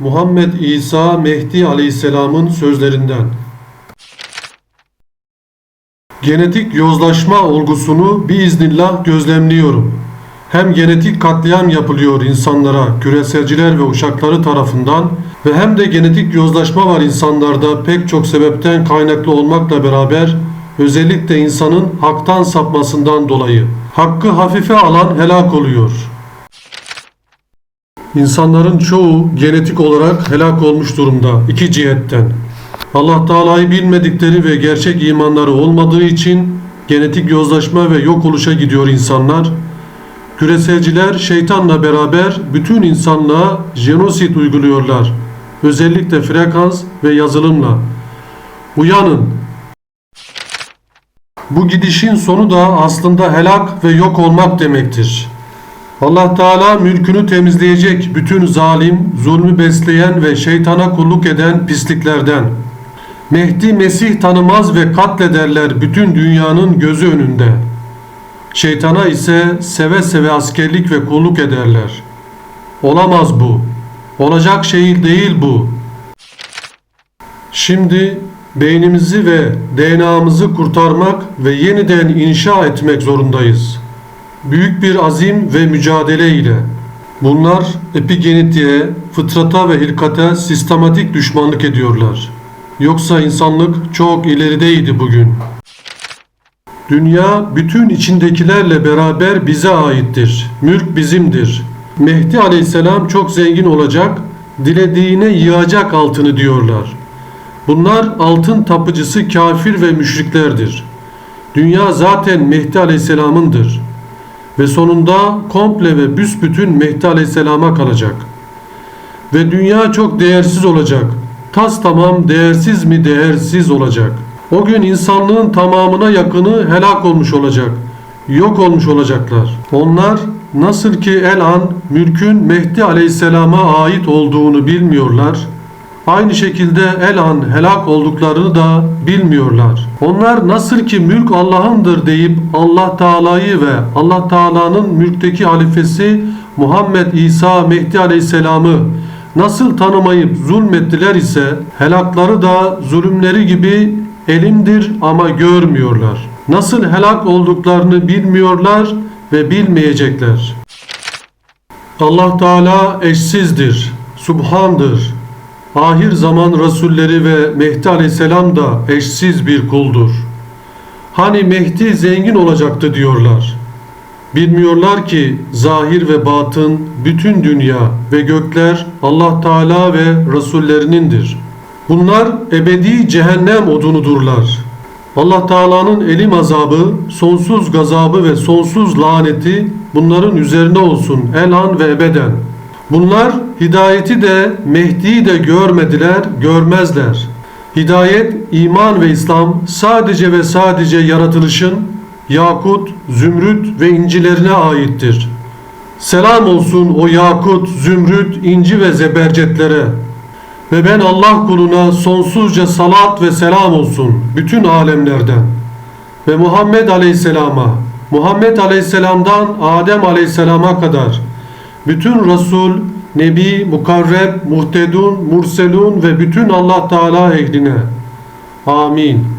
Muhammed İsa Mehdi Aleyhisselam'ın sözlerinden. Genetik yozlaşma olgusunu biiznillah gözlemliyorum. Hem genetik katliam yapılıyor insanlara, küreselciler ve uşakları tarafından ve hem de genetik yozlaşma var insanlarda pek çok sebepten kaynaklı olmakla beraber özellikle insanın haktan sapmasından dolayı. Hakkı hafife alan helak oluyor. İnsanların çoğu genetik olarak helak olmuş durumda iki cihetten. Allah Teala'yı bilmedikleri ve gerçek imanları olmadığı için genetik yozlaşma ve yok oluşa gidiyor insanlar. Küreselciler şeytanla beraber bütün insanlığa jenosit uyguluyorlar. Özellikle frekans ve yazılımla. Uyanın. Bu gidişin sonu da aslında helak ve yok olmak demektir. Allah Teala mülkünü temizleyecek bütün zalim, zulmü besleyen ve şeytana kulluk eden pisliklerden. Mehdi Mesih tanımaz ve katlederler bütün dünyanın gözü önünde. Şeytana ise seve seve askerlik ve kulluk ederler. Olamaz bu. Olacak şey değil bu. Şimdi beynimizi ve DNA'mızı kurtarmak ve yeniden inşa etmek zorundayız. Büyük bir azim ve mücadele ile. Bunlar epigenetiğe, fıtrata ve hilkate sistematik düşmanlık ediyorlar. Yoksa insanlık çok ilerideydi bugün. Dünya bütün içindekilerle beraber bize aittir. Mülk bizimdir. Mehdi aleyhisselam çok zengin olacak, dilediğine yığacak altını diyorlar. Bunlar altın tapıcısı kafir ve müşriklerdir. Dünya zaten Mehdi aleyhisselamındır. Ve sonunda komple ve büsbütün Mehdi aleyhisselama kalacak. Ve dünya çok değersiz olacak. Tas tamam değersiz mi değersiz olacak. O gün insanlığın tamamına yakını helak olmuş olacak. Yok olmuş olacaklar. Onlar nasıl ki el an mülkün Mehdi aleyhisselama ait olduğunu bilmiyorlar. Aynı şekilde el an helak olduklarını da bilmiyorlar. Onlar nasıl ki mülk Allah'ındır deyip Allah Teala'yı ve Allah Teala'nın mülkteki halifesi Muhammed İsa Mehdi Aleyhisselam'ı nasıl tanımayıp zulmettiler ise helakları da zulümleri gibi elimdir ama görmüyorlar. Nasıl helak olduklarını bilmiyorlar ve bilmeyecekler. Allah Teala eşsizdir, subhandır. Ahir zaman Resulleri ve Mehdi Aleyhisselam da eşsiz bir kuldur. Hani Mehdi zengin olacaktı diyorlar. Bilmiyorlar ki zahir ve batın bütün dünya ve gökler Allah Teala ve Resullerinindir. Bunlar ebedi cehennem odunudurlar. Allah Teala'nın elim azabı, sonsuz gazabı ve sonsuz laneti bunların üzerine olsun elan ve ebeden. Bunlar hidayeti de Mehdi'yi de görmediler, görmezler. Hidayet, iman ve İslam sadece ve sadece yaratılışın yakut, zümrüt ve incilerine aittir. Selam olsun o yakut, zümrüt, inci ve zebercetlere. Ve ben Allah kuluna sonsuzca salat ve selam olsun bütün alemlerden. Ve Muhammed Aleyhisselam'a, Muhammed Aleyhisselam'dan Adem Aleyhisselam'a kadar bütün Resul, Nebi, Mukarreb, Muhtedun, Murselun ve bütün Allah Teala ehline. Amin.